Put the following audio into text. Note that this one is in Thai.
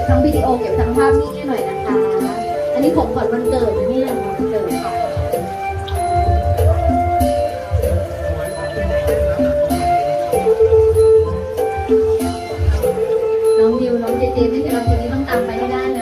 บทั้งวิดีโอเก็บทั้งภาพนิ่งให้หน่อยนะคะ อันนี้ผมกดวัวันเกิดนี่เลยวันเกิดน้องดิวน้องเจเจไม่ใช่เราทีนี้ต้องตามไปให้ได้